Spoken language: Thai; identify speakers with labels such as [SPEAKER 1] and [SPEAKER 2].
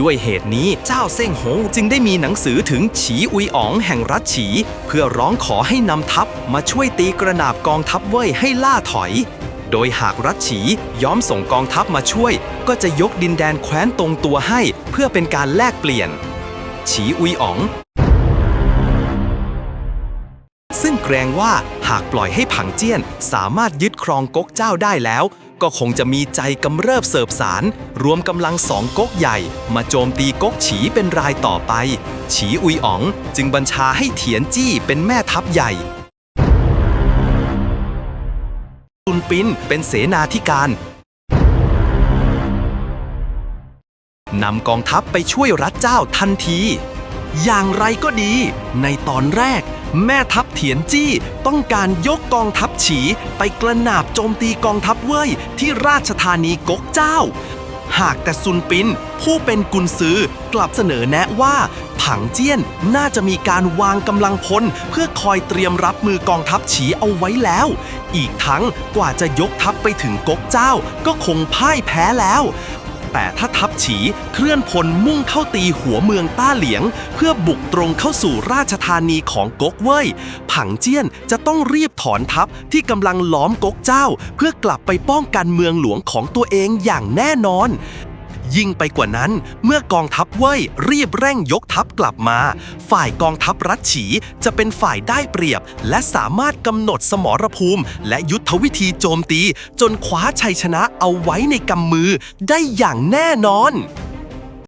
[SPEAKER 1] ด้วยเหตุนี้เจ้าเซ่งหงจึงได้มีหนังสือถึงฉีอุยอ๋องแห่งรัฐฉี เพื่อร้องขอให้นำทัพมาช่วยตีกระนาบกองทัพเว่ยให้ล่าถอย โดยหากรัฐฉียอมส่งกองทัพมาช่วย ก็จะยกดินแดนแคว้นตรงตัวให้ เพื่อเป็นการแลกเปลี่ยน ฉีอุยอ๋องซึ่งเกรงว่าหากปล่อยให้ผังเจี้ยนสามารถยึดครองก๊กเจ้าได้แล้ว ก็คงจะมีใจกำเริบเสิบสาร รวมกำลังสองก๊กใหญ่ มาโจมตีก๊กฉีเป็นรายต่อไป ฉีอุยอ๋องจึงบัญชาให้เถียนจี้เป็นแม่ทัพใหญ่ตุนปินเป็นเสนาธิการนำกองทัพไปช่วยรัฐเจ้าทันที อย่างไรก็ดี ในตอนแรก แม่ทัพเถียนจี้ต้องการยกกองทัพฉี ไปกระหนาบโจมตีกองทัพเว่ยที่ราชธานีกกเจ้า หากแต่ซุนปิน ผู้เป็นกุนซือกลับเสนอแนะว่า ผังเจี้ยนน่าจะมีการวางกำลังพล เพื่อคอยเตรียมรับมือกองทัพฉีเอาไว้แล้ว อีกทั้งกว่าจะยกทัพไปถึงกกเจ้าก็คงพ่ายแพ้แล้ว แต่ถ้าทัพฉีเคลื่อนพลมุ่งเข้าตีหัวเมืองต้าเหลียง เพื่อบุกตรงเข้าสู่ราชธานีของก๊กเว่ยผังเจี้ยนจะต้องรีบถอนทัพที่กำลังล้อมก๊กเจ้า เพื่อกลับไปป้องกันเมืองหลวงของตัวเองอย่างแน่นอน ยิ่งไปกว่านั้น เมื่อกองทัพเว่ยรีบเร่งยกทัพกลับมา ฝ่ายกองทัพรัฐฉีจะเป็นฝ่ายได้เปรียบ และสามารถกำหนดสมรภูมิ และยุทธวิธีโจมตี จนคว้าชัยชนะเอาไว้ในกำมือได้อย่างแน่นอน